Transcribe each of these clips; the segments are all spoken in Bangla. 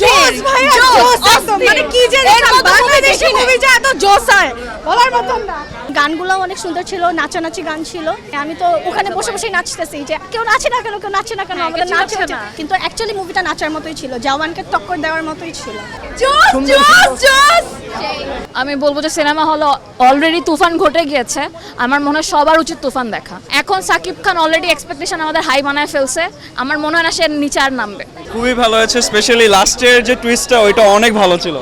জোস ভাই জোস মানে কি যে বাংলাদেশি মুভি যে এত জোস হয় বলার মতন না। গানগুলো অনেক সুন্দর ছিল নাচানাচি গান ছিল। আমি তো ওখানে বসে বসে নাচতেছি যে কেউ নাচে না কেন কেউ নাচে না কেন আমাদের নাচ হচ্ছে কিন্তু অ্যাকচুয়ালি মুভিটা নাচার মতোই ছিল জওয়ানকে টক্কর দেওয়ার মতোই ছিল। জোস জোস জোস! আমি বলব যে সিনেমা হল অলরেডি তুফান ঘটে গিয়েছে। আমার মনে হয় সবার উচিত তুফান দেখা। এখন সাকিব খান অলরেডি এক্সপেকটেশন আমাদের হাই বানায় ফেলছে। আমার মনে হয় না সে নিচে আর নামবে। খুবই ভালো হয়েছে স্পেশালি লাস্টের যে টুইস্টটা ওইটা অনেক ভালো ছিল।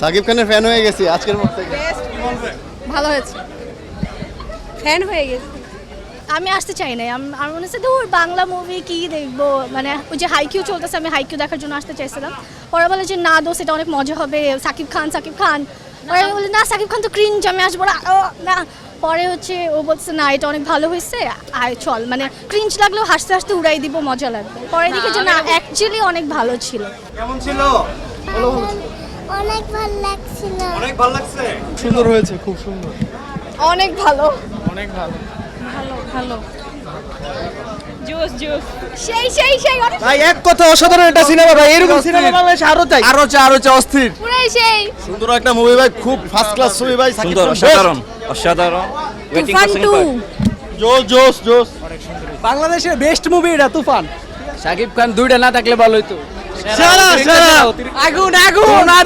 সাকিব খানের ফ্যান হয়ে গেছি আজকের পর থেকে। ভালো হয়েছে। ফ্যান হয়ে গেছে। আমি আসতে চাই নাই আমার মনে হচ্ছে দূর বাংলা মুভি কি দেখব? মানে ওই যে হাইকিউ চলতেছে আমি হাইকিউ দেখার জন্য আসতে চাইছিলাম। পরে বলে যে না দোষ এটা অনেক মজা হবে। সাকিব খান সাকিব খান। আমি বলি না সাকিব খান তো ক্রিঞ্জ আমি আসব না। না। পরে হচ্ছে ও বলছে না এটা অনেক ভালো হয়েছে। আয় চল। মানে ক্রিঞ্জ লাগলেও হাসতে হাসতে উড়াই দিব মজা লাগবে। পরে দেখি যে না অ্যাকচুয়ালি অনেক ভালো ছিল। কেমন ছিল? অনেক ভালো লাগছিল। অনেক ভালো লাগছে? সুন্দর হয়েছে খুব সুন্দর। অনেক ভালো। অনেক ভালো। সেই সেই সেই ভাই এক কথা অসাধারণ একটা সিনেমা ভাই। এরকম সিনেমা বাংলাদেশে আরও চাই আরও চাই আরও চাই অস্থির। পুরাই সেই। সুন্দর একটা মুভি ভাই। খুব ফার্স্ট ক্লাস ছবি ভাই। সাকিব সুন্দর খান। অসাধারণ। তুফান টু জোস জোস জোস বাংলাদেশের বেস্ট মুভি এটা তুফান। শাকিব খান দুইটা না থাকলে ভালো হইতো। আগুন আগুন না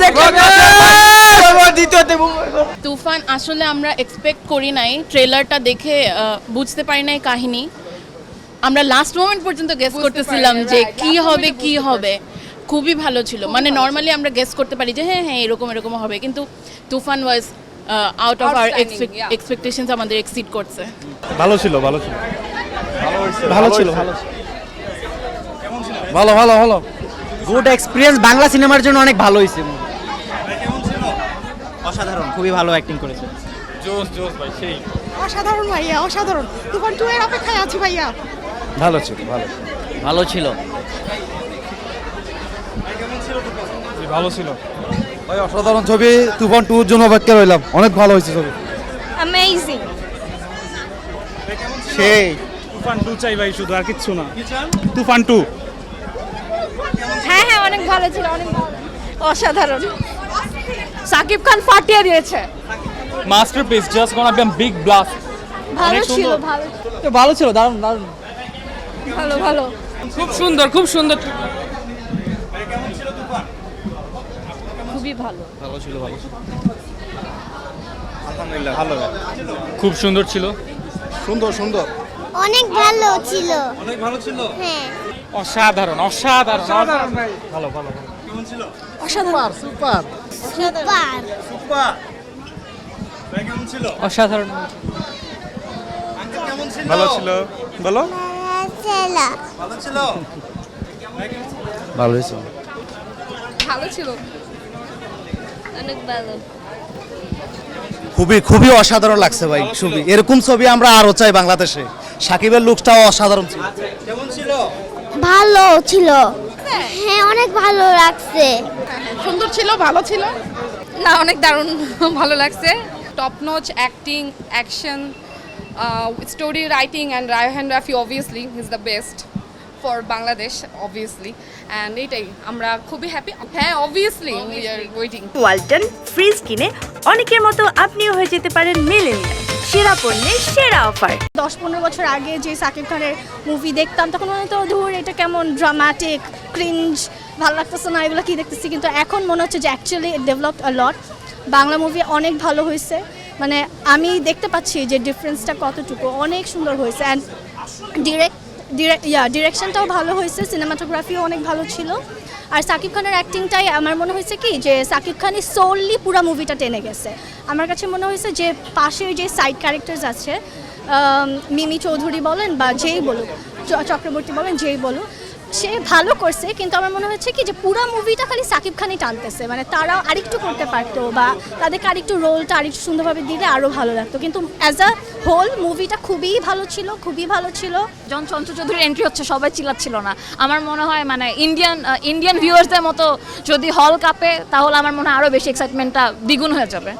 তুফান আসলে আমরা এক্সপেক্ট করি নাই। ট্রেলারটা দেখে আহ, বুঝতে পারি নাই কাহিনী। আমরা লাস্ট মোমেন্ট পর্যন্ত গেস করতেছিলাম যে কি হবে কি হবে। খুবই ভালো ছিল। মানে নর্মালি আমরা গেস করতে পারি যে হ্যাঁ হ্যাঁ এরকম এরকম হবে। কিন্তু Toofan was out of our expectations আমাদের এক্সিড করছে। ভালো ছিল ভালো ছিল। ভালো ছিল ভালো ভালো ভালো ভালো। গুড এক্সপিরিয়েন্স বাংলা সিনেমার জন্য অনেক ভালো হয়েছে। অসাধারণ খুবই ভালো অ্যাক্টিং করেছে। জোস জোস ভাই সেই। অসাধারণ ভাইয়া অসাধারণ। তুফান টু এর অপেক্ষায় আছি ভাইয়া। ভালো ছিল ভালো ভালো ছিল? ভালো ছিল। ভাই অসাধারণ ছবি। তুফান টুর জন্য অপেক্ষা রইলাম। অনেক ভালো হয়েছে ছবি। অ্যামেজিং সেই। তুফান টু চাই ভাই শুধু আর কিচ্ছু না। তুফান টু। হ্যাঁ হ্যাঁ অনেক ভালো ছিল অনেক ভালো। অসাধারণ। সাকিব খান ফাটিয়ে দিয়েছে। Masterpiece just gonna be big blast ভালো ছিল ভালো ভালো ছিল দারুণ দারুণ। ভালো ভালো। খুব সুন্দর খুব সুন্দর। খুবই ভালো। আলহামদুলিল্লাহ ভালো। খুব সুন্দর ছিল? সুন্দর সুন্দর। অনেক ভালো ছিল। অনেক ভালো ছিল? হ্যাঁ। অসাধারণ অসাধারণ অসাধারণ সুপার সুপার। সুপার। সুপার। ভাই কেমন ছিল? অসাধারণ। আঙ্কেল কেমন ছিল? ভালো ছিল। বলো। ভালো ছিল। ভালো হয়েছে ভালো ছিল। অনেক ভালো। খুবই খুবই অসাধারণ লাগছে ভাই ছবি। এরকম ছবি আমরা আরও চাই বাংলাদেশে। সাকিবের লুকটাও অসাধারণ ছিল। কেমন ছিল? ভালো ছিল। হ্যাঁ। অনেক ভালো লাগছে। সুন্দর ছিল ভালো ছিল? না অনেক দারুণ ভালো লাগছে। Top notch acting, action, uh, story writing, and Rayhan Rafi is the the best Bangladesh obviously obviously. And এটাই আমরা খুবই হ্যাপি হ্যাঁ obviously we are waiting Walton fridge কিনে অনেকের মতো আপনিও হয়ে যেতে পারেন মিলেনিয়াল সেরা পণ্যের সেরা অফার দশ পনেরো বছর আগে যে সাকিব খানের মুভি দেখতাম তখন মনে হতো ধুর এটা কেমন ড্রামাটিক ক্রিঞ্জ ভালো লাগতেছে না এগুলো কি দেখতেছি? কিন্তু এখন মনে হচ্ছে যে actually developed a lot Bangla movie অনেক ভালো হয়েছে। মানে আমি দেখতে পাচ্ছি যে ডিফারেন্সটা কতটুকু অনেক সুন্দর হয়েছে। অ্যান্ড ডিরেক্ট ইয়া ডিরেকশনটাও ভালো হয়েছে সিনেমাটোগ্রাফিও অনেক ভালো ছিল। আর সাকিব খানের অ্যাক্টিংটাই আমার মনে হয়েছে কি, যে সাকিব খানই সোললি পুরো মুভিটা টেনে গেছে। আমার কাছে মনে হয়েছে যে পাশের যে সাইড ক্যারেক্টার্স আছে মিমি চৌধুরী বলেন বা যেই বলুক চক্রবর্তী বলেন যেই বলুক সে ভালো করছে, কিন্তু আমার মনে হচ্ছে কি যে পুরো মুভিটা খালি সাকিব খানই টানতেছে। মানে তারাও আরেকটু করতে পারতো বা তাদেরকে আরেকটু রোলটা আরেকটু সুন্দরভাবে দিলে আরও ভালো লাগতো। কিন্তু অ্যাজ আ হোল মুভিটা খুবই ভালো ছিল, খুবই ভালো ছিল। জন চন্দ্র চৌধুরীর এন্ট্রি হচ্ছে, সবাই চিল্লাচ্ছিল না। আমার মনে হয় মানে ইন্ডিয়ান ইন্ডিয়ান ভিউয়ার্সদের মতো যদি হল কাপে, তাহলে আমার মনে হয় আরও বেশি এক্সাইটমেন্টটা দ্বিগুণ হয়ে যাবে।